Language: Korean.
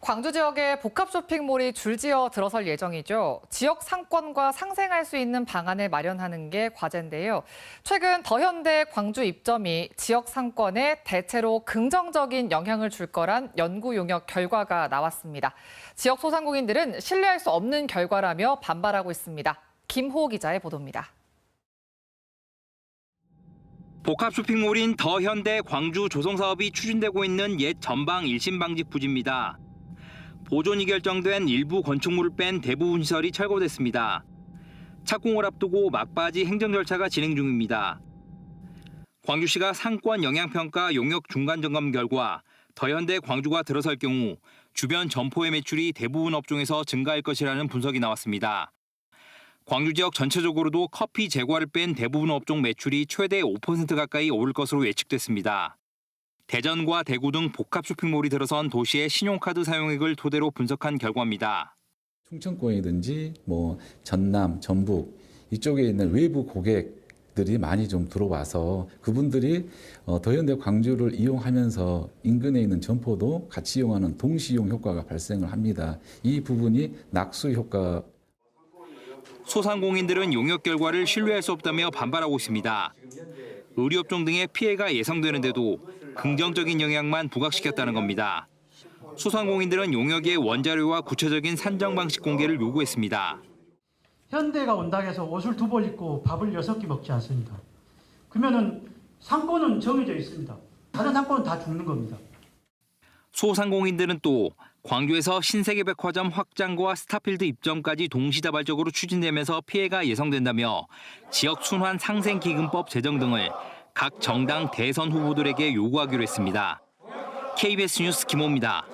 광주 지역에 복합 쇼핑몰이 줄지어 들어설 예정이죠. 지역 상권과 상생할 수 있는 방안을 마련하는 게 과제인데요. 최근 더현대 광주 입점이 지역 상권에 대체로 긍정적인 영향을 줄 거란 연구 용역 결과가 나왔습니다. 지역 소상공인들은 신뢰할 수 없는 결과라며 반발하고 있습니다. 김호 기자의 보도입니다. 복합 쇼핑몰인 더현대 광주 조성 사업이 추진되고 있는 옛 전방 일심 방직 부지입니다. 보존이 결정된 일부 건축물을 뺀 대부분 시설이 철거됐습니다. 착공을 앞두고 막바지 행정 절차가 진행 중입니다. 광주시가 상권 영향평가 용역 중간 점검 결과 더현대 광주가 들어설 경우 주변 점포의 매출이 대부분 업종에서 증가할 것이라는 분석이 나왔습니다. 광주 지역 전체적으로도 커피 제과를 뺀 대부분 업종 매출이 최대 5% 가까이 오를 것으로 예측됐습니다. 대전과 대구 등 복합 쇼핑몰이 들어선 도시의 신용카드 사용액을 토대로 분석한 결과입니다. 충청권이든지 뭐 전남, 전북 이쪽에 있는 외부 고객들이 많이 좀 들어와서 그분들이 어, 더현대 광주를 이용하면서 인근에 있는 점포도 같이 이용하는 동시용 효과가 발생을 합니다. 이 부분이 낙수 효과 소상공인들은 용역 결과를 신뢰할 수 없다며 반발하고 있습니다. 의료업종 등의 피해가 예상되는데도 긍정적인 영향만 부각시켰다는 겁니다. 소상공인들은 용역의 원자료와 구체적인 산정 방식 공개를 요구했습니다. 현대가 해서 옷을 두 벌 입고 밥을 여섯 끼 먹지 않습니다. 그러면은 상권은 정해져 있습니다. 다른 상권은 다 죽는 겁니다. 소상공인들은 또 광주에서 신세계 백화점 확장과 스타필드 입점까지 동시다발적으로 추진되면서 피해가 예상된다며 지역 순환 상생 기금법 제정 등을 각 정당 대선 후보들에게 요구하기로 했습니다. KBS 뉴스 김호입니다.